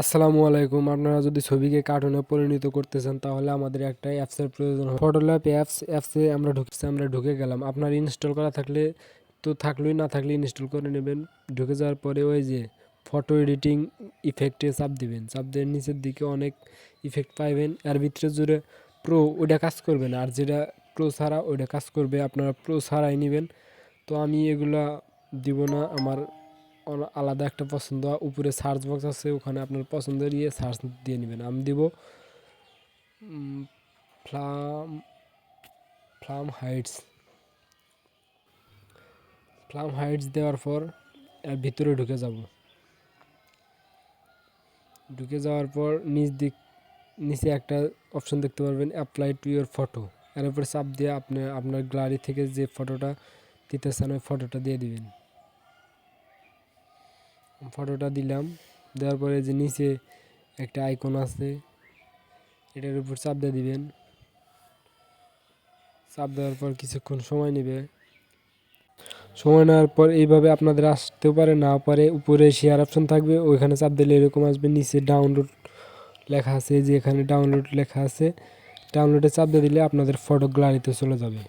আসসালামু আলাইকুম। আপনারা যদি ছবিকে কার্টুনে পরিণত করতে চান, তাহলে আমাদের একটা অ্যাপসের প্রয়োজন হয় ফটোল্যাপ অ্যাপস অ্যাপসে আমরা ঢুকছি, আমরা ঢুকে গেলাম। আপনার ইনস্টল করা থাকলে, তো থাকলেই, না থাকলে ইনস্টল করে নেবেন। ঢুকে যাওয়ার পরে ওই যে ফটো এডিটিং ইফেক্টে চাপ দিবেন। চাপ দিয়ে নিচের দিকে অনেক ইফেক্ট পাইবেন। এর ভিতরে জুড়ে প্রো ওইটা কাজ করবেন আর যেটা প্রো ছাড়া, ওইটা কাজ করবে। আপনারা প্রো ছাড়াই নেবেন। তো আমি এগুলা দিব না। আমার আলাদা একটা পছন্দ উপরে সার্চ বক্স আছে, ওখানে আপনার পছন্দের ইয়ে সার্চ দিয়ে নেবেন। আমি দিব ফ্লাম ফ্লাম হাইটস ফ্লাম হাইটস দেওয়ার পর, এর ভিতরে ঢুকে যাব। ঢুকে যাওয়ার পর, নিচ দিক, নিচে একটা অপশন দেখতে পারবেন অ্যাপ্লাই টু ইয়োর ফটো এর উপরে চাপ দিয়ে আপনি, আপনার গ্যালারি থেকে যে ফটোটা দিতে চান ওই ফটোটা দিয়ে দিবেন। ফটোটা দিলাম। দেওয়ার পরে যে নিচে একটা আইকন আছে, এটার উপর চাপ দিয়ে দিবেন। চাপ দেওয়ার পর কিছুক্ষণ সময় নেবে। সময় নেওয়ার পর এইভাবে আপনাদের আসতেও পারে, না পারে, উপরে শেয়ার অপশন থাকবে, ওইখানে চাপ দিলে এরকম আসবে। নিচে ডাউনলোড লেখা আছে যে এখানে ডাউনলোড লেখা আছে ডাউনলোডে চাপ দিয়ে দিলে আপনাদের ফটো গ্যালারিতে চলে যাবে।